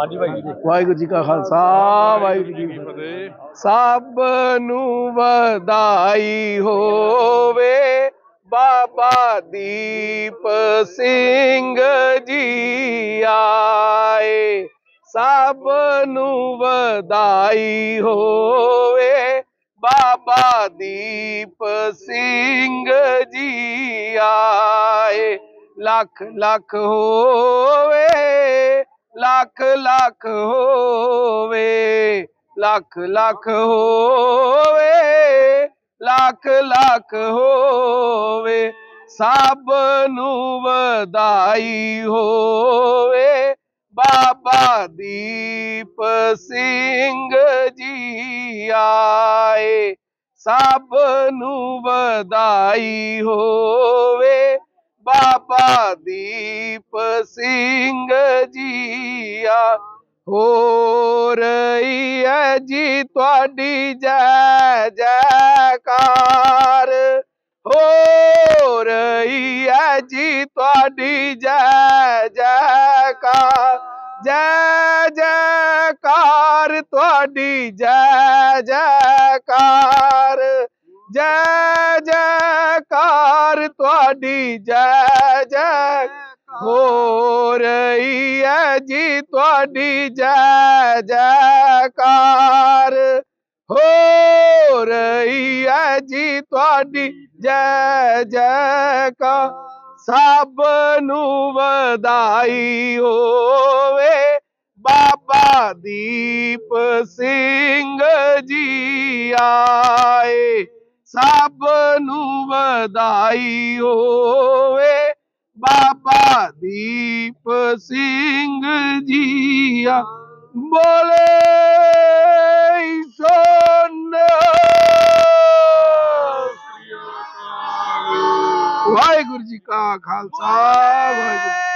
ਹਾਂਜੀ ਭਾਈ ਜੀ। ਵਾਹਿਗੁਰੂ ਜੀ ਕਾ ਖਾਲਸਾ ਵਾਹਿਗੁਰੂ ਜੀ ਕੀ ਫਤਿਹ। ਸਭ ਨੂੰ ਵਧਾਈ ਹੋਵੇ। ਬਾਬਾ ਦੀਪ ਸਿੰਘ ਜੀ ਆਏ। ਸਭ ਨੂੰ ਵਧਾਈ ਹੋਵੇ। ਬਾਬਾ ਦੀਪ ਸਿੰਘ ਜੀ ਆਏ। ਲੱਖ ਲੱਖ ਹੋਵੇ। ਲੱਖ ਲੱਖ ਹੋਵੇ, ਲੱਖ ਲੱਖ ਹੋਵੇ, ਲੱਖ ਲੱਖ ਹੋਵੇ, ਸਭ ਨੂੰ ਵਧਾਈ ਹੋਵੇ। ਬਾਬਾ ਦੀਪ ਸਿੰਘ ਜੀ ਆਏ, ਸਭ ਨੂੰ ਵਧਾਈ ਹੋਵੇ। ਬਾਬਾ ਦੀਪ ਸਿੰਘ ਜੀਆ ਹੋ ਰਹੀ ਹੈ ਜੀ ਤੁਹਾਡੀ ਜੈ ਜੈਕਾਰ। ਹੋ ਰਹੀ ਹੈ ਜੀ ਤੁਹਾਡੀ ਜੈ ਜੈਕਾਰ। ਜੈ ਜੈਕਾਰ, ਤੁਹਾਡੀ ਜੈ ਜੈਕਾਰ। ਜੈ ਜੈ ਜੈਕਾਰ ਤੁਹਾਡੀ ਜੈ ਜੈ ਹੋ ਰਹੀ ਹੈ ਜੀ ਤੁਹਾਡੀ ਜੈ ਜੈਕਾਰ ਹੋ ਰਹੀ ਹੈ ਜੀ ਤੁਹਾਡੀ ਜੈ ਜੈਕਾਰ ਸਭ ਨੂੰ ਵਧਾਈ ਹੋਵੇ ਬਾਬਾ ਦੀਪ ਸਿੰਘ ਜੀ ਆਏ। ਸਭ ਨੂੰ ਵਧਾਈ ਹੋਵੇ। ਬਾਬਾ ਦੀਪ ਸਿੰਘ ਜੀਆ ਬੋਲੇ ਸੋਨਾ ਵਾਹਿਗੁਰੂ ਜੀ ਕਾ ਖਾਲਸਾ, ਵਾਹਿਗੁਰੂ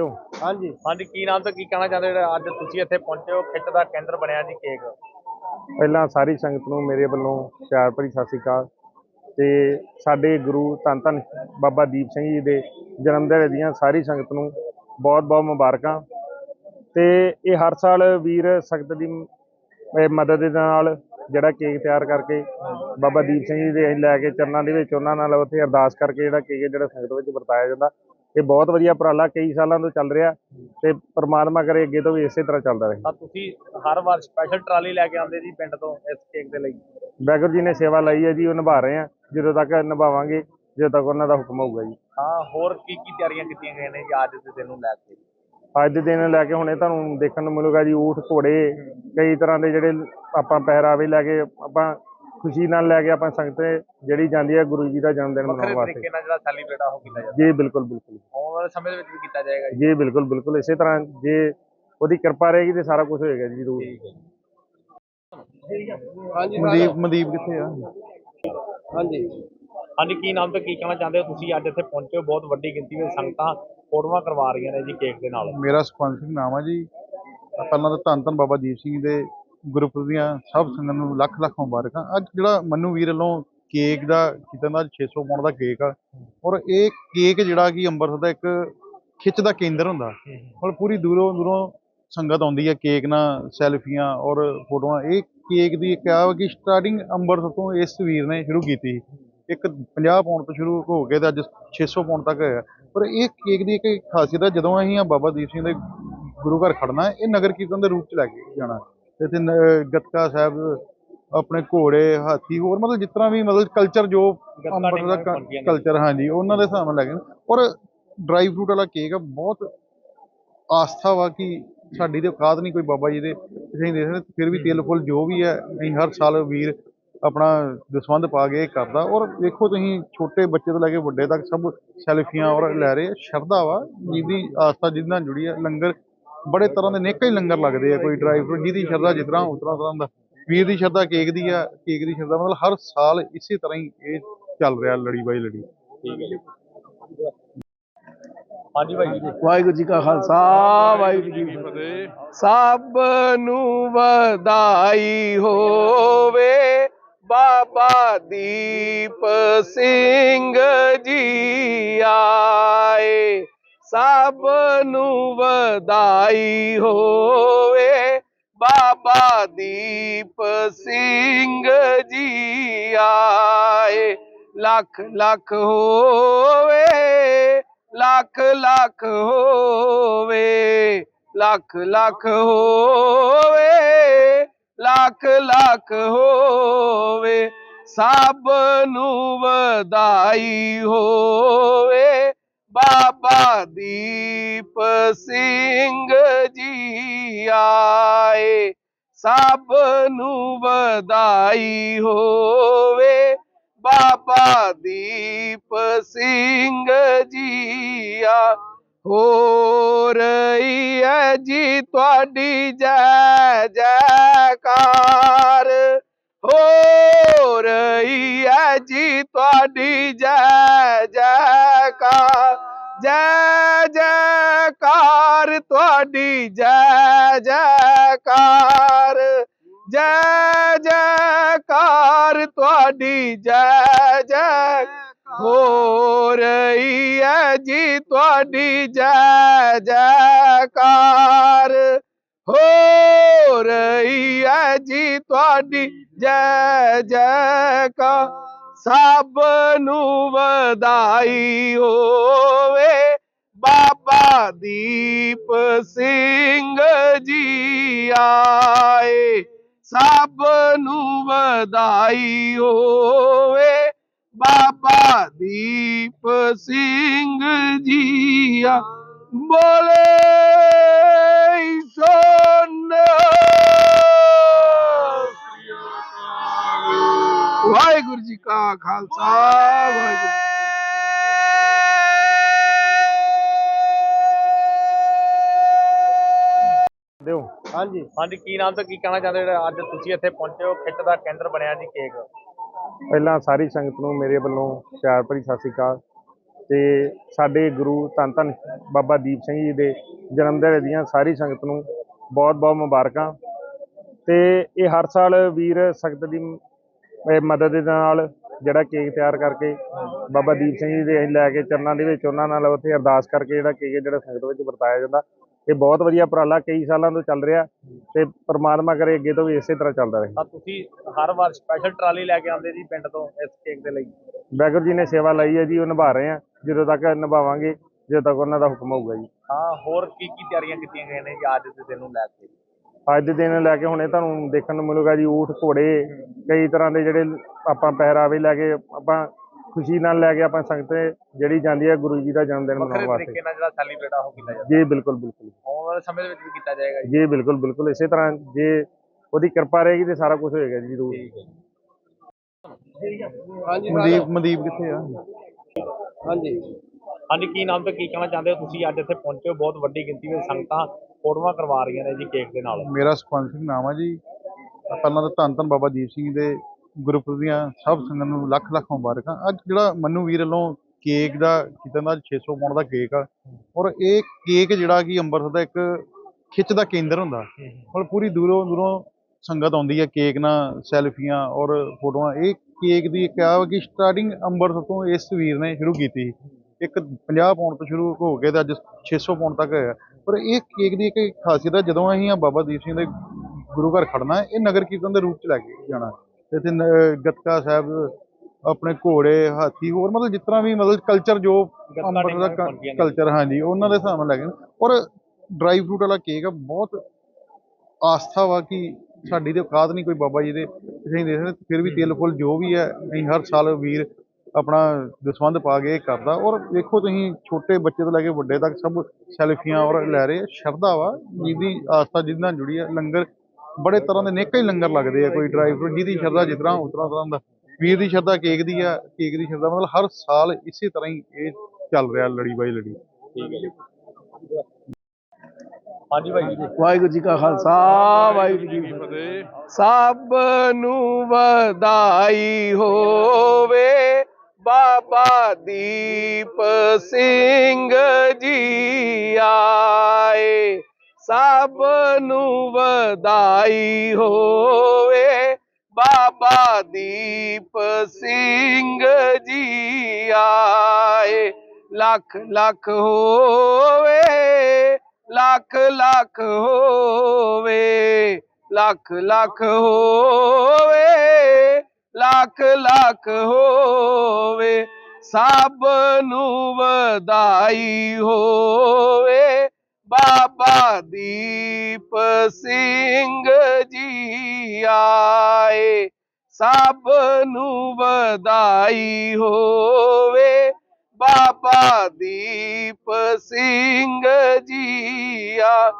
ਦਿਓ ਹਾਂਜੀ। ਹਾਂਜੀ ਕੀ ਨਾਮ ਤੇ ਕੀ ਕਹਿਣਾ ਚਾਹੁੰਦੇ ਹੋ? ਜਿਹੜਾ ਅੱਜ ਤੁਸੀਂ ਇੱਥੇ ਪਹੁੰਚੇ ਹੋ ਖਿੱਚ ਦਾ ਕੇਂਦਰ ਬਣਿਆ ਜੀ ਕੇਕ। ਪਹਿਲਾਂ ਸਾਰੀ ਸੰਗਤ ਨੂੰ ਮੇਰੇ ਵੱਲੋਂ ਪਿਆਰ ਭਰੀ ਸਤਿ ਸ੍ਰੀ ਅਕਾਲ। ਤੇ ਸਾਡੇ ਗੁਰੂ ਧੰਨ ਧੰਨ ਬਾਬਾ ਦੀਪ ਸਿੰਘ ਜੀ ਦੇ ਜਨਮ ਦਿਹਾੜੇ ਦੀਆਂ ਸਾਰੀ ਸੰਗਤ ਨੂੰ ਬਹੁਤ ਬਹੁਤ ਮੁਬਾਰਕਾਂ। ਤੇ ਇਹ ਹਰ ਸਾਲ ਵੀਰ ਸੰਗਤ ਦੀ ਮਦਦ ਦੇ ਨਾਲ ਜਿਹੜਾ ਕੇਕ ਤਿਆਰ ਕਰਕੇ ਬਾਬਾ ਦੀਪ ਸਿੰਘ ਜੀ ਦੇ ਅਸੀਂ ਲੈ ਕੇ ਚਰਨਾਂ ਦੇ ਵਿੱਚ ਉਹਨਾਂ ਨਾਲ ਉੱਥੇ ਅਰਦਾਸ ਕਰਕੇ ਜਿਹੜਾ ਕੇਕ ਹੈ ਜਿਹੜਾ ਸੰਗਤ ਵਿੱਚ ਵਰਤਾਇਆ ਜਾਂਦਾ ਇਹ ਬਹੁਤ ਵਧੀਆ ਉਪਰਾਲਾ ਕਈ ਸਾਲਾਂ ਤੋਂ ਚੱਲ ਰਿਹਾ ਤੇ ਪ੍ਰਮਾਤਮਾ ਕਰੇ ਅੱਗੇ ਤੋਂ ਵੀ ਇਸੇ ਤਰ੍ਹਾਂ ਚੱਲਦਾ ਰਹੇ। ਤਾਂ ਤੁਸੀਂ ਹਰ ਵਾਰ ਸਪੈਸ਼ਲ ਟਰਾਲੀ ਲੈ ਕੇ ਆਉਂਦੇ ਜੀ ਪਿੰਡ ਤੋਂ ਇਸ ਕੇਕ ਦੇ ਲਈ? ਵਾਹਿਗੁਰੂ ਜੀ ਨੇ ਸੇਵਾ ਲਈ ਹੈ ਜੀ ਉਹ ਨਿਭਾ ਰਹੇ ਆ ਜਦੋਂ ਤੱਕ ਨਿਭਾਵਾਂਗੇ ਜਦੋਂ ਤੱਕ ਉਹਨਾਂ ਦਾ ਹੁਕਮ ਹੋਊਗਾ ਜੀ। ਹਾਂ ਹੋਰ ਕੀ ਕੀ ਤਿਆਰੀਆਂ ਕੀਤੀਆਂ ਗਈਆਂ ਨੇ ਜੀ ਅੱਜ ਦੇ ਦਿਨ ਨੂੰ ਲੈ ਕੇ? ਅੱਜ ਦੇ ਦਿਨ ਲੈ ਕੇ ਹੁਣੇ ਤੁਹਾਨੂੰ ਦੇਖਣ ਨੂੰ ਮਿਲੂਗਾ ਜੀ ਊਠ ਘੋੜੇ ਕਈ ਤਰ੍ਹਾਂ ਦੇ ਜਿਹੜੇ ਆਪਾਂ ਪਹਿਰਾਵੇ ਲੈ ਕੇ ਆਪਾਂ ਖੁਸ਼ੀ ਨਾਲ ਲੈ ਕੇ ਆਪਾਂ ਸੰਗਤ ਜਿਹੜੀ ਜਾਂਦੀ ਹੈ ਗੁਰੂ ਜੀ ਦਾ ਜਨਮ ਦਿਨ ਵੱਖਰੇ ਮਨਾਉਣ ਵਾਸਤੇ ਤਰੀਕੇ ਨਾਲ ਜਿਹੜਾ ਸੈਲੀਬ੍ਰੇਟ ਆ ਉਹ ਕੀਤਾ ਜਾਂਦਾ। ਜੀ ਬਿਲਕੁਲ ਬਿਲਕੁਲ। ਆਉਣ ਵਾਲੇ ਸਮੇਂ ਦੇ ਵਿੱਚ ਵੀ ਕੀਤਾ ਜਾਏਗਾ ਜੀ। ਜੀ ਬਿਲਕੁਲ ਬਿਲਕੁਲ। ਇਸੇ ਤਰ੍ਹਾਂ ਜੇ ਉਹਦੀ ਕਿਰਪਾ ਰਹੇਗੀ ਤੇ ਸਾਰਾ ਕੁਝ ਹੋਏਗਾ ਜੀ ਜ਼ਰੂਰ। ਠੀਕ ਹੈ ਜੀ। ਹਾਂਜੀ ਮਨਦੀਪ ਮਨਦੀਪ ਕਿੱਥੇ ਆ? ਹਾਂਜੀ। ਹਾਂਜੀ ਕੀ ਨਾਮ ਤੇ ਕੀ ਕਹਿਣਾ ਚਾਹੁੰਦੇ ਹੋ? ਤੁਸੀਂ ਅੱਜ ਇੱਥੇ ਪਹੁੰਚੇ ਹੋ ਬਹੁਤ ਵੱਡੀ ਗਿਣਤੀ ਵਿੱਚ ਸੰਗਤਾਂ ਫੋਟੋਆਂ ਕਰਵਾ ਰਹੀਆਂ ਨੇ ਜੀ ਕੇਕ ਦੇ ਨਾਲ। ਮੇਰਾ ਸੁਖਵੰਤ ਸਿੰਘ ਨਾਮ ਆ ਜੀ। ਪਹਿਲਾਂ ਤਾਂ ਧੰਨ ਧੰਨ ਬਾਬਾ ਦੀਪ ਸਿੰਘ ਦੇ ਗਰੁੱਪ ਦੀਆਂ ਸਭ ਸੰਗਤ ਨੂੰ ਲੱਖ ਲੱਖ ਮੁਬਾਰਕਾਂ। ਅੱਜ ਜਿਹੜਾ ਮੰਨੂ ਵੀਰ ਵੱਲੋਂ ਕੇਕ ਦਾ ਕੀਤਾ ਦਾ 600 ਪਾਉਣ ਦਾ ਕੇਕ ਆ। ਔਰ ਇਹ ਕੇਕ ਜਿਹੜਾ ਕਿ ਅੰਮ੍ਰਿਤਸਰ ਦਾ ਇੱਕ ਖਿੱਚ ਦਾ ਕੇਂਦਰ ਹੁੰਦਾ। ਔਰ ਪੂਰੀ ਦੂਰੋਂ ਦੂਰੋਂ ਸੰਗਤ ਆਉਂਦੀ ਹੈ ਕੇਕ ਨਾਲ ਸੈਲਫੀਆਂ ਔਰ ਫੋਟੋਆਂ। ਇਹ ਕੇਕ ਦੀ ਇੱਕ ਆ ਕਿ ਸਟਾਰਟਿੰਗ ਅੰਮ੍ਰਿਤਸਰ ਤੋਂ ਇਸ ਵੀਰ ਨੇ ਸ਼ੁਰੂ ਕੀਤੀ। ਇੱਕ 50 ਪਾਉਣ ਤੋਂ ਸ਼ੁਰੂ ਹੋ ਕੇ ਤੇ ਅੱਜ 600 ਪਾਉਣ ਤੱਕ ਹੈ ਪਰ ਇਹ ਕੇਕ ਦੀ ਇੱਕ ਖਾਸੀਅਤ ਹੈ ਜਦੋਂ ਅਸੀਂ ਆ ਬਾਬਾ ਦੀਪ ਸਿੰਘ ਦੇ ਗੁਰੂ ਘਰ ਖੜਨਾ ਇਹ ਨਗਰ ਕੀਰਤਨ ਦੇ ਰੂਪ ਚ ਲੈ ਕੇ ਜਾਣਾ। ਇੱਥੇ ਗੱਤਕਾ ਸਾਹਿਬ ਆਪਣੇ ਘੋੜੇ ਹਾਥੀ ਹੋਰ ਮਤਲਬ ਜਿਸ ਤਰ੍ਹਾਂ ਵੀ ਮਤਲਬ ਕਲਚਰ ਜੋ ਅੰਮ੍ਰਿਤਸਰ ਦਾ। ਕਲਚਰ ਹਾਂਜੀ ਉਹਨਾਂ ਦੇ ਹਿਸਾਬ ਨਾਲ ਲੈ ਕੇ ਔਰ ਡਰਾਈ ਫਰੂਟ ਵਾਲਾ ਕੇਕ ਆ ਬਹੁਤ ਆਸਥਾ ਵਾ ਕਿ ਸਾਡੀ ਤੇ ਔਕਾਤ ਨਹੀਂ ਕੋਈ ਬਾਬਾ ਜੀ ਦੇ ਅਸੀਂ ਦੇ ਸਕਦੇ ਫਿਰ ਵੀ ਤਿਲ ਫੁੱਲ ਜੋ ਵੀ ਹੈ ਅਸੀਂ ਹਰ ਸਾਲ ਵੀਰ ਆਪਣਾ ਦਸਵੰਧ ਪਾ ਕੇ ਕਰਦਾ ਔਰ ਵੇਖੋ ਤੁਸੀਂ ਛੋਟੇ ਬੱਚੇ ਤੋਂ ਲੈ ਕੇ ਵੱਡੇ ਤੱਕ ਸਭ ਸੈਲਫੀਆਂ ਔਰ ਲੈ ਰਹੇ ਆ। ਸ਼ਰਧਾ ਵਾ ਜਿਹਦੀ ਆਸਥਾ ਜਿਹਦੇ ਨਾਲ ਜੁੜੀ ਹੈ ਲੰਗਰ ਬੜੇ ਤਰ੍ਹਾਂ ਦੇ ਨੇਕਾਂ ਹੀ ਲੰਗਰ ਲੱਗਦੇ ਆ ਕੋਈ ਡਰਾਈ ਫਰੂਟ ਜਿਹਦੀ ਸ਼ਰਧਾ ਜਿਸ ਤਰ੍ਹਾਂ ਉਸ ਤਰ੍ਹਾਂ ਦਾ। ਵੀਰ ਦੀ ਸ਼ਰਧਾ ਕੇਕ ਦੀ ਆ ਕੇਕ ਦੀ ਸ਼ਰਧਾ ਮਤਲਬ ਹਰ ਸਾਲ ਇਸੇ ਤਰ੍ਹਾਂ ਹੀ ਇਹ ਚੱਲ ਰਿਹਾ ਲੜੀ ਬਾਈ ਲੜੀ। ਠੀਕ ਹੈ ਜੀ। ਹਾਂਜੀ ਭਾਈ ਜੀ। ਵਾਹਿਗੁਰੂ ਜੀ ਕਾ ਖਾਲਸਾ ਵਾਹਿਗੁਰੂ ਜੀ ਕੀ ਫਤਿਹ। ਸਭ ਨੂੰ ਵਧਾਈ ਹੋਵੇ ਬਾਬਾ ਦੀਪ ਸਿੰਘ ਜੀ ਸਭ ਨੂੰ ਵਧਾਈ ਹੋਵੇ। ਬਾਬਾ ਦੀਪ ਸਿੰਘ ਜੀ ਆਏ। ਲੱਖ ਲੱਖ ਹੋਵੇ, ਲੱਖ ਲੱਖ ਹੋਵੇ, ਲੱਖ ਲੱਖ ਹੋਵੇ, ਲੱਖ ਲੱਖ ਹੋਵੇ। ਸਭ ਨੂੰ ਵਧਾਈ ਹੋਵੇ। ਬਾਬਾ ਦੀਪ ਸਿੰਘ ਜੀ ਆਏ, ਸਭ ਨੂੰ ਵਧਾਈ ਹੋਵੇ। ਬਾਬਾ ਦੀਪ ਸਿੰਘ ਜੀ ਆ, ਹੋ ਰਹੀ ਹੈ ਜੀ ਤੁਹਾਡੀ ਜੈ ਜੈਕਾਰ। ਹੋ ਰਹੀ ਹੈ ਜੀ ਤੁਹਾਡੀ ਜੈ ਜੈਕਾਰ। ਜੈ ਜੈਕਾਰ, ਤੁਹਾਡੀ ਜੈ ਜੈਕਾਰ। ਜੈ ਜੈਕਾਰ, ਤੁਹਾਡੀ ਜੈ ਜੈ ਹੋ ਰਹੀ ਹੈ ਜੀ ਤੁਹਾਡੀ ਜੈ ਜੈਕਾਰ। ਹੋ ਰਹੀ ਹੈ ਜੀ ਤੁਹਾਡੀ ਜੈ ਜੈਕਾਰ ਸਭ ਨੂੰ ਵਧਾਈ ਹੋਵੇ। ਬਾਬਾ ਦੀਪ ਸਿੰਘ ਜੀ ਆਏ। ਸਭ ਨੂੰ ਵਧਾਈ ਹੋਵੇ। ਬਾਬਾ ਦੀਪ ਸਿੰਘ ਜੀ ਆ। ਬੋਲੇ ਵਾਹਿਗੁਰੂ ਜੀ ਕਾ ਖਾਲਸਾ ਵਾਹਿਗੁਰੂ ਦਿਓ। ਹਾਂਜੀ ਹਾਂਜੀ ਕੀ ਨਾਮ ਤੇ ਕੀ ਕਹਿਣਾ ਚਾਹੁੰਦੇ ਹੋ? ਅੱਜ ਤੁਸੀਂ ਇੱਥੇ ਪਹੁੰਚੇ ਹੋ ਖਿੱਚ ਦਾ ਕੇਂਦਰ ਬਣਿਆ ਜੀ ਕੇਕ। ਪਹਿਲਾਂ ਸਾਰੀ ਸੰਗਤ ਨੂੰ ਮੇਰੇ ਵੱਲੋਂ ਪਿਆਰ ਭਰੀ ਸਤਿ ਸ੍ਰੀ ਅਕਾਲ। ਤੇ ਸਾਡੇ ਗੁਰੂ ਧੰਨ ਧੰਨ ਬਾਬਾ ਦੀਪ ਸਿੰਘ ਜੀ ਦੇ ਜਨਮ ਦਿਹਾੜੇ ਦੀਆਂ ਸਾਰੀ ਸੰਗਤ ਨੂੰ ਬਹੁਤ ਬਹੁਤ ਮੁਬਾਰਕਾਂ। ਤੇ ਇਹ ਹਰ ਸਾਲ ਵੀਰ ਸੰਗਤ ਦੀ ਇਹ ਮਦਦ ਦੇ ਨਾਲ ਜਿਹੜਾ ਕੇਕ ਤਿਆਰ ਕਰਕੇ ਬਾਬਾ ਦੀਪ ਸਿੰਘ ਜੀ ਦੇ ਅਸੀਂ ਲੈ ਕੇ ਚਰਨਾਂ ਦੇ ਵਿੱਚ ਉਹਨਾਂ ਨਾਲ ਉੱਥੇ ਅਰਦਾਸ ਕਰਕੇ ਜਿਹੜਾ ਕੇਕ ਹੈ ਜਿਹੜਾ ਸੰਗਤ ਵਿੱਚ ਵਰਤਾਇਆ ਜਾਂਦਾ। ਇਹ ਬਹੁਤ ਵਧੀਆ ਉਪਰਾਲਾ ਕਈ ਸਾਲਾਂ ਤੋਂ ਚੱਲ ਰਿਹਾ ਤੇ ਪ੍ਰਮਾਤਮਾ ਕਰੇ ਅੱਗੇ ਤੋਂ ਵੀ ਇਸੇ ਤਰ੍ਹਾਂ ਚੱਲਦਾ ਰਹੇ। ਤਾਂ ਤੁਸੀਂ ਹਰ ਵਾਰ ਸਪੈਸ਼ਲ ਟਰਾਲੀ ਲੈ ਕੇ ਆਉਂਦੇ ਜੀ ਪਿੰਡ ਤੋਂ ਇਸ ਕੇਕ ਦੇ ਲਈ? ਵਾਹਿਗੁਰੂ ਜੀ ਨੇ ਸੇਵਾ ਲਈ ਹੈ ਜੀ ਉਹ ਨਿਭਾ ਰਹੇ ਆ ਜਦੋਂ ਤੱਕ ਨਿਭਾਵਾਂਗੇ ਜਦੋਂ ਤੱਕ ਉਹਨਾਂ ਦਾ ਹੁਕਮ ਹੋਊਗਾ ਜੀ। ਹਾਂ ਹੋਰ ਕੀ ਕੀ ਤਿਆਰੀਆਂ ਕੀਤੀਆਂ ਗਈਆਂ ਨੇ ਜੀ ਅੱਜ ਦੇ ਦਿਨ ਨੂੰ ਲੈ ਕੇ? ਅੱਜ ਦੇ ਦਿਨ ਲੈ ਕੇ ਹੁਣੇ ਤੁਹਾਨੂੰ ਦੇਖਣ ਨੂੰ ਮਿਲੂਗਾ ਜੀ ਊਠ ਘੋੜੇ ਕਈ ਤਰ੍ਹਾਂ ਦੇ ਜਿਹੜੇ ਆਪਾਂ ਪਹਿਰਾਵੇ ਲੈ ਕੇ ਆਪਾਂ ਖੁਸ਼ੀ ਨਾਲ ਲੈ ਕੇ ਆਪਾਂ ਸੰਗਤ ਜਿਹੜੀ ਜਾਂਦੀ ਹੈ ਗੁਰੂ ਜੀ ਦਾ ਜਨਮ ਦਿਨ ਮਨਾਉਣ ਵਾਸਤੇ। ਤਰੀਕੇ ਨਾਲ ਜਿਹੜਾ ਸੈਲੀਬ੍ਰੇਟ ਆ ਉਹ ਕੀਤਾ ਜਾਂਦਾ ਜੀ ਬਿਲਕੁਲ ਬਿਲਕੁਲ। ਆਉਣ ਵਾਲੇ ਸਮੇਂ ਦੇ ਵਿੱਚ ਵੀ ਕੀਤਾ ਜਾਏਗਾ ਜੀ। ਜੀ ਬਿਲਕੁਲ ਬਿਲਕੁਲ। ਇਸੇ ਤਰ੍ਹਾਂ ਜੇ ਉਹਦੀ ਕਿਰਪਾ ਰਹੇਗੀ ਤੇ ਸਾਰਾ ਕੁਝ ਹੋਏਗਾ ਜੀ ਜ਼ਰੂਰ। ਠੀਕ ਹੈ ਜੀ। ਹਾਂਜੀ ਮਨਦੀਪ ਮਨਦੀਪ ਕਿੱਥੇ ਆ? ਹਾਂਜੀ। ਹਾਂਜੀ ਕੀ ਨਾਮ ਤੇ ਕੀ ਕਹਿਣਾ ਚਾਹੁੰਦੇ ਹੋ? ਤੁਸੀਂ ਅੱਜ ਇੱਥੇ ਪਹੁੰਚੇ ਹੋ ਬਹੁਤ ਵੱਡੀ ਗਿਣਤੀ ਵਿੱਚ ਸੰਗਤਾਂ ਫੋਟੋਆਂ ਕਰਵਾ ਰਹੀਆਂ ਨੇ ਜੀ ਕੇਕ ਦੇ ਨਾਲ। ਮੇਰਾ ਸੁਖਵੰਤ ਸਿੰਘ ਨਾਮ ਆ ਜੀ। ਪਹਿਲਾਂ ਤਾਂ ਧੰਨ ਧੰਨ ਬਾਬਾ ਦੀਪ ਸਿੰਘ ਦੇ ਗੁਰਪੁਰਬ ਦੀਆਂ ਸਭ ਸੰਗਤ ਨੂੰ ਲੱਖ ਲੱਖ ਮੁਬਾਰਕਾਂ। ਅੱਜ ਜਿਹੜਾ ਮੰਨੂ ਵੀਰ ਵੱਲੋਂ ਕੇਕ ਦਾ ਕੀਤਾ ਨਾ 600 ਪਾਉਣ ਦਾ ਕੇਕ ਆ। ਔਰ ਇਹ ਕੇਕ ਜਿਹੜਾ ਕਿ ਅੰਮ੍ਰਿਤਸਰ ਦਾ ਇੱਕ ਖਿੱਚ ਦਾ ਕੇਂਦਰ ਹੁੰਦਾ। ਔਰ ਪੂਰੀ ਦੂਰੋਂ ਦੂਰੋਂ ਸੰਗਤ ਆਉਂਦੀ ਹੈ ਕੇਕ ਨਾਲ ਸੈਲਫੀਆਂ ਔਰ ਫੋਟੋਆਂ। ਇਹ ਕੇਕ ਦੀ ਇੱਕ ਆ ਕਿ ਸਟਾਰਟਿੰਗ ਅੰਮ੍ਰਿਤਸਰ ਤੋਂ ਇਸ ਵੀਰ ਨੇ ਸ਼ੁਰੂ ਕੀਤੀ ਇੱਕ 50 ਪਾਉਣ ਤੋਂ ਸ਼ੁਰੂ ਹੋ ਕੇ ਤੇ ਅੱਜ 600 ਪਾਉਣ ਤੱਕ ਹੈ ਪਰ ਇਹ ਕੇਕ ਦੀ ਇੱਕ ਖਾਸੀਅਤ ਹੈ ਜਦੋਂ ਅਸੀਂ ਆ ਬਾਬਾ ਦੀਪ ਸਿੰਘ ਦੇ ਗੁਰੂ ਘਰ ਖੜਨਾ ਇਹ ਨਗਰ ਕੀਰਤਨ ਦੇ ਰੂਪ ਚ ਲੈ ਕੇ ਜਾਣਾ ਇੱਥੇ ਗੱਤਕਾ ਸਾਹਿਬ ਆਪਣੇ ਘੋੜੇ ਹਾਥੀ ਹੋਰ ਮਤਲਬ ਜਿਸ ਤਰ੍ਹਾਂ ਵੀ ਮਤਲਬ ਕਲਚਰ ਜੋ ਅੰਮ੍ਰਿਤਸਰ ਦਾ। ਕਲਚਰ ਹਾਂਜੀ ਉਹਨਾਂ ਦੇ ਹਿਸਾਬ ਨਾਲ ਲੈ ਕੇ ਔਰ ਡਰਾਈ ਫਰੂਟ ਵਾਲਾ ਕੇਕ ਆ ਬਹੁਤ ਆਸਥਾ ਵਾ ਕਿ ਸਾਡੀ ਤੇ ਔਕਾਤ ਨਹੀਂ ਕੋਈ ਬਾਬਾ ਜੀ ਦੇ ਅਸੀਂ ਦੇ ਸਕਦੇ ਫਿਰ ਵੀ ਦਿਲ ਫੁੱਲ ਜੋ ਵੀ ਹੈ ਅਸੀਂ ਹਰ ਸਾਲ ਵੀਰ ਆਪਣਾ ਦਸਵੰਧ ਪਾ ਕੇ ਇਹ ਕਰਦਾ। ਔਰ ਵੇਖੋ ਤੁਸੀਂ ਛੋਟੇ ਬੱਚੇ ਤੋਂ ਲੈ ਕੇ ਵੱਡੇ ਤੱਕ ਸਭ ਸੈਲਫੀਆਂ ਔਰ ਲੈ ਰਹੇ ਆ। ਸ਼ਰਧਾ ਵਾ ਜਿਹਦੀ ਆਸਥਾ ਜਿਹਦੇ ਨਾਲ ਜੁੜੀ ਹੈ ਲੰਗਰ ਬੜੇ ਤਰ੍ਹਾਂ ਦੇ ਨੇਕਾਂ ਹੀ ਲੰਗਰ ਲੱਗਦੇ ਆ ਕੋਈ ਡਰਾਈ ਫਰੂਟ ਜਿਹਦੀ ਸ਼ਰਧਾ ਜਿਸ ਤਰ੍ਹਾਂ ਉਸ ਤਰ੍ਹਾਂ ਤਰ੍ਹਾਂ ਦਾ ਵੀਰ ਦੀ ਸ਼ਰਧਾ ਕੇਕ ਦੀ ਆ ਕੇਕ ਦੀ ਸ਼ਰਧਾ ਮਤਲਬ ਹਰ ਸਾਲ ਇਸੇ ਤਰ੍ਹਾਂ ਹੀ ਇਹ ਚੱਲ ਰਿਹਾ ਲੜੀ ਬਾਈ ਲੜੀ। ਠੀਕ ਹੈ ਜੀ। ਹਾਂਜੀ ਭਾਈ ਜੀ। ਵਾਹਿਗੁਰੂ ਜੀ ਕਾ ਖਾਲਸਾ ਵਾਹਿਗੁਰੂ ਜੀ ਕੀ ਫਤਿਹ। ਸਭ ਨੂੰ ਵਧਾਈ ਹੋਵੇ। ਬਾਬਾ ਦੀਪ ਸਿੰਘ ਜੀ ਆਏ। ਸਭ ਨੂੰ ਵਧਾਈ ਹੋਵੇ ਬਾਬਾ ਦੀਪ ਸਿੰਘ ਜੀ ਆਏ। ਲੱਖ ਲੱਖ ਹੋਵੇ, ਲੱਖ ਲੱਖ ਹੋਵੇ, ਲੱਖ ਲੱਖ ਹੋਵੇ। ਲੱਖ ਲੱਖ ਹੋਵੇ, ਸਭ ਨੂੰ ਵਧਾਈ ਹੋਵੇ। ਬਾਬਾ ਦੀਪ ਸਿੰਘ ਜੀ ਆਏ, ਸਭ ਨੂੰ ਵਧਾਈ ਹੋਵੇ। ਬਾਬਾ ਦੀਪ ਸਿੰਘ ਜੀ ਆ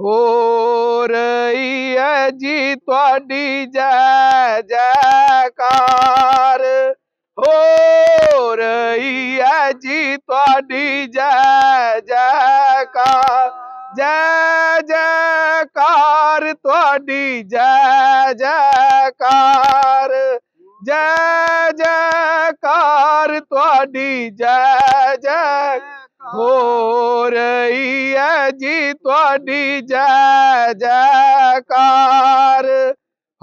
ਹੋ ਰਹੀ ਹੈ ਜੀ ਤੁਹਾਡੀ ਜੈ ਜੈਕਾਰ। ਹੋ ਰਹੀ ਹੈ ਜੀ ਤੁਹਾਡੀ ਜੈ ਜੈਕਾਰ। ਜੈ ਜੈਕਾਰ, ਤੁਹਾਡੀ ਜੈ ਜੈਕਾਰ। ਜੈ ਜੈਕਾਰ, ਤੁਹਾਡੀ ਜੈ ਜੈ ਹੋ ਰਹੀ ਹੈ ਜੀ ਤੁਹਾਡੀ ਜੈ ਜੈਕਾਰ।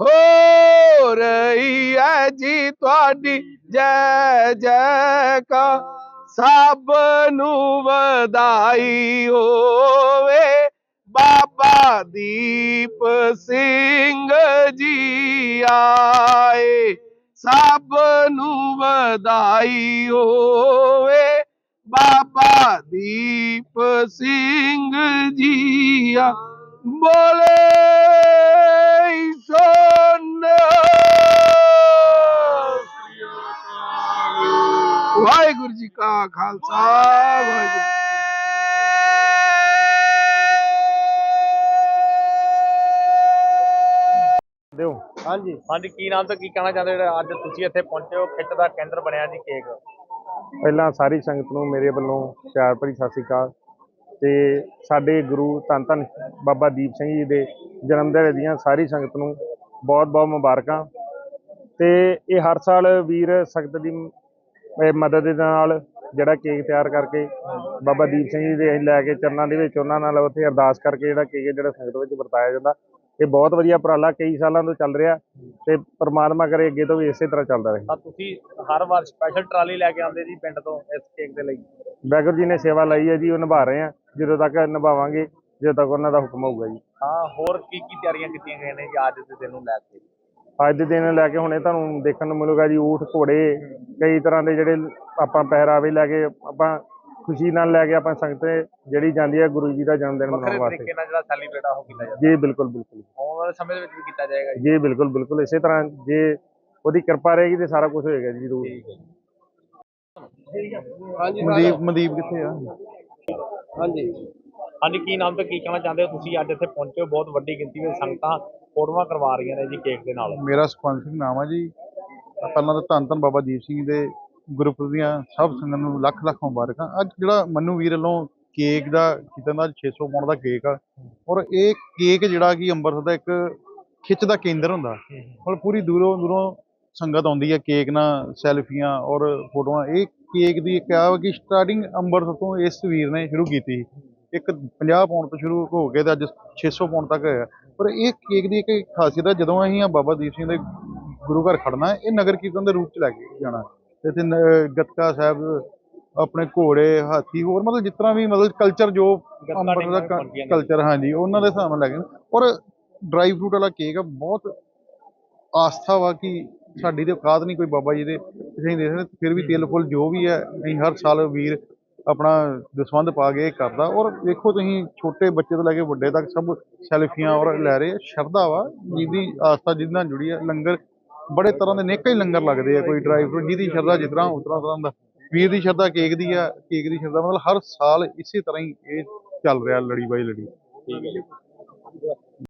ਹੋ ਰਹੀ ਹੈ ਜੀ ਤੁਹਾਡੀ ਜੈ ਜੈਕਾਰ। ਸਭ ਨੂੰ ਵਧਾਈ ਹੋਵੇ ਬਾਬਾ ਦੀਪ ਸਿੰਘ ਜੀ ਆਏ। ਸਭ ਨੂੰ ਵਧਾਈ ਹੋਵੇ ਬਾਬਾ ਦੀਪ ਸਿੰਘ ਜੀ ਆ। ਬੋਲੇ ਸੋਨ ਵਾਹਿਗੁਰੂ ਜੀ ਕਾ ਖਾਲਸਾ ਵਾਹਿਗੁਰੂ ਦਿਓ। ਹਾਂਜੀ। ਹਾਂਜੀ ਕੀ ਨਾਮ ਤੇ ਕੀ ਕਹਿਣਾ ਚਾਹੁੰਦੇ ਹੋ? ਜਿਹੜਾ ਅੱਜ ਤੁਸੀਂ ਇੱਥੇ ਪਹੁੰਚੇ ਹੋ ਖਿੱਚ ਦਾ ਕੇਂਦਰ ਬਣਿਆ ਜੀ ਕੇਕ। ਪਹਿਲਾਂ ਸਾਰੀ ਸੰਗਤ ਨੂੰ ਮੇਰੇ ਵੱਲੋਂ ਪਿਆਰ ਭਰੀ ਸਤਿ ਸ੍ਰੀ ਅਕਾਲ। ਤੇ ਸਾਡੇ ਗੁਰੂ ਧੰਨ ਧੰਨ ਬਾਬਾ ਦੀਪ ਸਿੰਘ ਜੀ ਦੇ ਜਨਮ ਦਿਹਾੜੇ ਦੀਆਂ ਸਾਰੀ ਸੰਗਤ ਨੂੰ ਬਹੁਤ ਬਹੁਤ ਮੁਬਾਰਕਾਂ। ਤੇ ਇਹ ਹਰ ਸਾਲ ਵੀਰ ਸੰਗਤ ਦੀ ਮਦਦ ਦੇ ਨਾਲ ਜਿਹੜਾ ਕੇਕ ਤਿਆਰ ਕਰਕੇ ਬਾਬਾ ਦੀਪ ਸਿੰਘ ਜੀ ਦੇ ਅਸੀਂ ਲੈ ਕੇ ਚਰਨਾਂ ਦੇ ਵਿੱਚ ਉਹਨਾਂ ਨਾਲ ਉੱਥੇ ਅਰਦਾਸ ਕਰਕੇ ਜਿਹੜਾ ਕੇਕ ਹੈ ਜਿਹੜਾ ਸੰਗਤ ਵਿੱਚ ਵਰਤਾਇਆ ਜਾਂਦਾ ਇਹ ਬਹੁਤ ਵਧੀਆ ਉਪਰਾਲਾ ਕਈ ਸਾਲਾਂ ਤੋਂ ਚੱਲ ਰਿਹਾ ਤੇ ਪ੍ਰਮਾਤਮਾ ਕਰੇ ਅੱਗੇ ਤੋਂ ਵੀ ਇਸੇ ਤਰ੍ਹਾਂ ਚੱਲਦਾ ਰਹੇ। ਤਾਂ ਤੁਸੀਂ ਹਰ ਵਾਰ ਸਪੈਸ਼ਲ ਟਰਾਲੀ ਲੈ ਕੇ ਆਉਂਦੇ ਜੀ ਪਿੰਡ ਤੋਂ ਇਸ ਕੇਕ ਦੇ ਲਈ? ਵਾਹਿਗੁਰੂ ਜੀ ਨੇ ਸੇਵਾ ਲਈ ਹੈ ਜੀ ਉਹ ਨਿਭਾ ਰਹੇ ਆ ਜਦੋਂ ਤੱਕ ਨਿਭਾਵਾਂਗੇ ਜਦੋਂ ਤੱਕ ਉਹਨਾਂ ਦਾ ਹੁਕਮ ਹੋਊਗਾ ਜੀ। ਹਾਂ ਹੋਰ ਕੀ ਕੀ ਤਿਆਰੀਆਂ ਕੀਤੀਆਂ ਗਈਆਂ ਨੇ ਜੀ ਅੱਜ ਦੇ ਦਿਨ ਨੂੰ ਲੈ ਕੇ? ਅੱਜ ਦੇ ਦਿਨ ਲੈ ਕੇ ਹੁਣੇ ਤੁਹਾਨੂੰ ਦੇਖਣ ਨੂੰ ਮਿਲੂਗਾ ਜੀ ਊਠ ਘੋੜੇ ਕਈ ਤਰ੍ਹਾਂ ਦੇ ਜਿਹੜੇ ਆਪਾਂ ਪਹਿਰਾਵੇ ਲੈ ਕੇ ਆਪਾਂ ਖੁਸ਼ੀ ਨਾਲ ਲੈ ਕੇ ਆਪਾਂ ਸੰਗਤ ਜਿਹੜੀ ਜਾਂਦੀ ਹੈ ਗੁਰੂ ਜੀ ਦਾ ਜਨਮ ਦਿਨ ਵੱਖਰੇ ਮਨਾਉਣ ਵਾਸਤੇ। ਤਰੀਕੇ ਨਾਲ ਜਿਹੜਾ ਸੈਲੀਬ੍ਰੇਟ ਆ ਉਹ ਕੀਤਾ ਜਾਂਦਾ। ਜੀ ਬਿਲਕੁਲ ਬਿਲਕੁਲ। ਆਉਣ ਵਾਲੇ ਸਮੇਂ ਦੇ ਵਿੱਚ ਵੀ ਕੀਤਾ ਜਾਏਗਾ ਜੀ। ਜੀ ਬਿਲਕੁਲ ਬਿਲਕੁਲ। ਇਸੇ ਤਰ੍ਹਾਂ ਜੇ ਉਹਦੀ ਕਿਰਪਾ ਰਹੇਗੀ ਤੇ ਸਾਰਾ ਕੁਝ ਹੋਏਗਾ ਜੀ ਜ਼ਰੂਰ। ਠੀਕ ਹੈ ਜੀ। ਹਾਂਜੀ ਮਨਦੀਪ ਮਨਦੀਪ ਕਿੱਥੇ ਆ? ਹਾਂਜੀ। ਹਾਂਜੀ ਕੀ ਨਾਮ ਤੇ ਕੀ ਕਹਿਣਾ ਚਾਹੁੰਦੇ ਹੋ? ਤੁਸੀਂ ਅੱਜ ਇੱਥੇ ਪਹੁੰਚੇ ਹੋ ਬਹੁਤ ਵੱਡੀ ਗਿਣਤੀ ਵਿੱਚ ਸੰਗਤਾਂ ਫੋਟੋਆਂ ਕਰਵਾ ਰਹੀਆਂ ਨੇ ਜੀ ਕੇਕ ਦੇ ਨਾਲ। ਮੇਰਾ ਸੁਖਵੰਤ ਸਿੰਘ ਨਾਮ ਆ ਜੀ। ਪਹਿਲਾਂ ਤਾਂ ਧੰਨ ਧੰਨ ਬਾਬਾ ਦੀਪ ਸਿੰਘ ਦੇ ਗੁਰਪੁਰਬ ਦੀਆਂ ਸਭ ਸੰਗਤ ਨੂੰ ਲੱਖ ਲੱਖ ਮੁਬਾਰਕਾਂ। ਅੱਜ ਜਿਹੜਾ ਮੰਨੂ ਵੀਰ ਵੱਲੋਂ ਕੇਕ ਦਾ ਕੀਤਾ ਨਾ 600 ਪਾਉਣ ਦਾ ਕੇਕ ਆ। ਔਰ ਇਹ ਕੇਕ ਜਿਹੜਾ ਕਿ ਅੰਮ੍ਰਿਤਸਰ ਦਾ ਇੱਕ ਖਿੱਚ ਦਾ ਕੇਂਦਰ ਹੁੰਦਾ। ਔਰ ਪੂਰੀ ਦੂਰੋਂ ਦੂਰੋਂ ਸੰਗਤ ਆਉਂਦੀ ਹੈ ਕੇਕ ਨਾਲ ਸੈਲਫੀਆਂ ਔਰ ਫੋਟੋਆਂ। ਇਹ ਕੇਕ ਦੀ ਇੱਕ ਆ ਕਿ ਸਟਾਰਟਿੰਗ ਅੰਮ੍ਰਿਤਸਰ ਤੋਂ ਇਸ ਵੀਰ ਨੇ ਸ਼ੁਰੂ ਕੀਤੀ। ਇੱਕ 50 ਪਾਉਣ ਤੋਂ ਸ਼ੁਰੂ ਹੋ ਕੇ ਤੇ ਅੱਜ 600 ਪਾਉਣ ਤੱਕ ਹੋਇਆ। ਪਰ ਇਹ ਕੇਕ ਦੀ ਇੱਕ ਖਾਸੀਅਤ ਹੈ ਜਦੋਂ ਅਸੀਂ ਆ ਬਾਬਾ ਦੀਪ ਸਿੰਘ ਦੇ ਗੁਰੂ ਘਰ ਖੜਨਾ ਇਹ ਨਗਰ ਕੀਰਤਨ ਦੇ ਰੂਪ ਚ ਲੈ ਕੇ ਜਾਣਾ। ਇੱਥੇ ਗੱਤਕਾ ਸਾਹਿਬ ਆਪਣੇ ਘੋੜੇ ਹਾਥੀ ਹੋਰ ਮਤਲਬ ਜਿਸ ਤਰ੍ਹਾਂ ਵੀ ਮਤਲਬ ਕਲਚਰ ਜੋ ਅੰਮ੍ਰਿਤਸਰ ਦਾ ਕਲਚਰ ਹਾਂਜੀ ਉਹਨਾਂ ਦੇ ਹਿਸਾਬ ਨਾਲ ਲੈ ਕੇ ਔਰ ਡਰਾਈ ਫਰੂਟ ਵਾਲਾ ਕੇਕ ਆ ਬਹੁਤ ਆਸਥਾ ਵਾ ਕਿ ਸਾਡੀ ਤੇ ਔਕਾਤ ਨਹੀਂ ਕੋਈ ਬਾਬਾ ਜੀ ਦੇ ਅਸੀਂ ਦੇ ਸਕਦੇ ਫਿਰ ਵੀ ਤਿਲ ਫੁੱਲ ਜੋ ਵੀ ਹੈ ਅਸੀਂ ਹਰ ਸਾਲ ਵੀਰ ਆਪਣਾ ਦਸਵੰਧ ਪਾ ਕੇ ਕਰਦਾ। ਔਰ ਵੇਖੋ ਤੁਸੀਂ ਛੋਟੇ ਬੱਚੇ ਤੋਂ ਲੈ ਕੇ ਵੱਡੇ ਤੱਕ ਸਭ ਸੈਲਫੀਆਂ ਔਰ ਲੈ ਰਹੇ। ਸ਼ਰਧਾ ਵਾ ਜਿਹਦੀ ਆਸਥਾ ਜਿਹਦੇ ਨਾਲ ਜੁੜੀ ਆ ਲੰਗਰ ਬੜੇ ਤਰ੍ਹਾਂ ਦੇ ਨੇਕਾਂ ਹੀ ਲੰਗਰ ਲੱਗਦੇ ਆ, ਕੋਈ ਡਰਾਈ ਫਰੂਟ ਜਿਹਦੀ ਸ਼ਰਧਾ ਜਿਸ ਤਰ੍ਹਾਂ ਉਸ ਤਰ੍ਹਾਂ ਤਰ੍ਹਾਂ ਦਾ। ਵੀਰ ਦੀ ਸ਼ਰਧਾ ਕੇਕ ਦੀ ਆ, ਕੇਕ ਦੀ ਸ਼ਰਧਾ, ਮਤਲਬ ਹਰ ਸਾਲ ਇਸੇ ਤਰ੍ਹਾਂ ਹੀ ਇਹ ਚੱਲ ਰਿਹਾ ਲੜੀ ਬਾਈ ਲੜੀ। ਠੀਕ ਹੈ ਜੀ।